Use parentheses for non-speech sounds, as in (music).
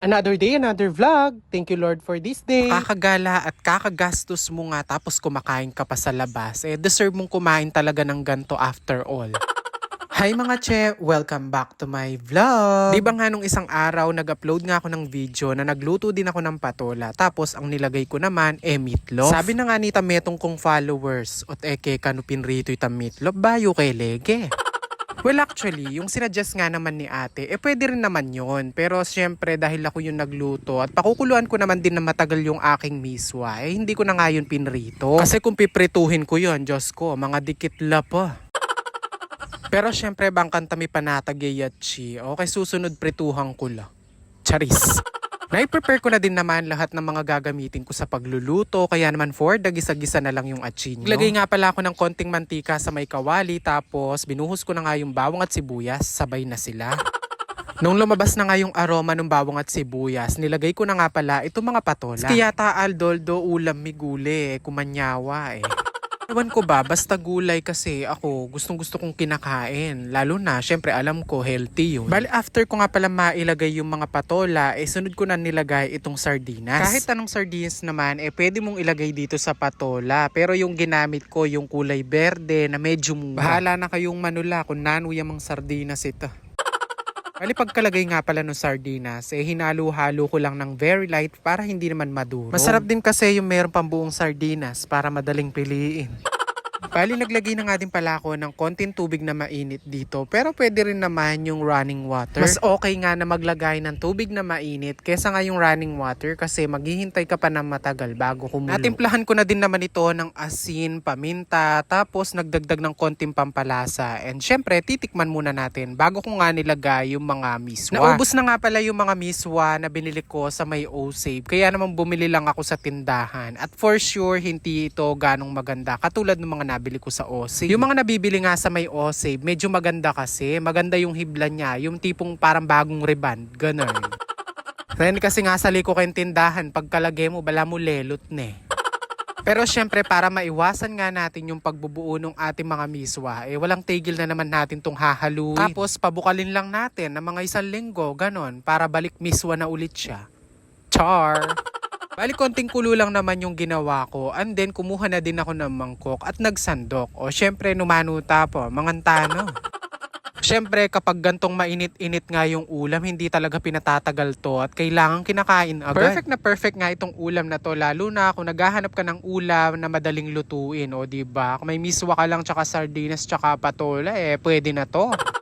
Another day, another vlog. Thank you Lord for this day. Kakagala at kakagastos mo nga tapos kumakain ka pa sa labas. Eh, deserve mong kumain talaga ng ganto after all. (laughs) Hi mga che! Welcome back to my vlog! Di ba nga nung isang araw nag-upload nga ako ng video na nagluto din ako ng patola tapos ang nilagay ko naman eh meatloaf. Sabi na nga ni Tametong kong followers ot eke kanupin rito ita meatloaf bayo kay lege. Well, actually, yung sinadjust nga naman ni ate, eh pwede rin naman yon Pero syempre, dahil ako yung nagluto at pakukuluan ko naman din na matagal yung aking miswa, eh hindi ko na nga yun pinrito. Kasi kung piprituhin ko yon Diyos ko, mga dikit la pa. Pero syempre, bangkan tami panatagayatchi. Okay, susunod prituhan ko la. Charis. Nai-prepare ko na din naman lahat ng mga gagamitin ko sa pagluluto, kaya naman for the gisa-gisa na lang yung atchinyo. Lagay nga pala ako ng konting mantika sa may kawali, tapos binuhos ko na nga yung bawang at sibuyas, sabay na sila. (laughs) Nung lumabas na nga yung aroma ng bawang at sibuyas, nilagay ko na nga pala itong mga patola. Kaya taal doldo ulam migule, eh, kumanyawa eh. Ewan ko ba, basta gulay kasi ako gustong gusto kong kinakain. Lalo na, syempre alam ko healthy yun. Bali after ko nga pala mailagay yung mga patola, eh sunod ko na nilagay itong sardinas. Kahit anong sardinas naman, eh pwede mong ilagay dito sa patola. Pero yung ginamit ko, yung kulay berde na medyo mura. Bahala na kayong manula kung nano yamang sardinas ito. Bali pagkalagay nga pala ng sardinas, eh hinalo-halo ko lang ng very light para hindi naman maduro. Masarap din kasi yung meron pang buong sardinas para madaling piliin. Bali naglagay na nga din pala ako ng konting tubig na mainit dito pero pwede rin naman yung running water. Mas okay nga na maglagay ng tubig na mainit kesa nga yung running water kasi maghihintay ka pa ng matagal bago kumulo. Natimplahan ko na din naman ito ng asin, paminta, tapos nagdagdag ng konting pampalasa. And syempre titikman muna natin bago ko nga nilagay yung mga miswa. Naubos na nga pala yung mga miswa na binili ko sa may O-Save kaya naman bumili lang ako sa tindahan. At for sure hindi ito ganong maganda katulad ng mga nabili ko sa OSAVE. Yung mga nabibili nga sa may OSAVE, medyo maganda kasi. Maganda yung hibla niya. Yung tipong parang bagong reband. Ganon. (laughs) Then kasi nga sa liko kayong tindahan, pagkalagay mo, bala mo lelot ne. Pero syempre para maiwasan nga natin yung pagbubuo ng ating mga miswa, eh walang tigil na naman natin tong hahaluin. Tapos pabukalin lang natin ng mga isang linggo, ganon, para balik miswa na ulit siya. Char! Bali, konting kulo lang naman yung ginawa ko. And then, kumuha na din ako ng mangkok at nagsandok. O, syempre, numanuta po. Mangantano. (laughs) Syempre, kapag gantong mainit-init nga yung ulam, hindi talaga pinatatagal to at kailangan kinakain agad. Perfect na perfect nga itong ulam na to, lalo na kung naghahanap ka ng ulam na madaling lutuin, o di ba? Kung may miswa ka lang tsaka sardinas tsaka patola, eh pwede na to. (laughs)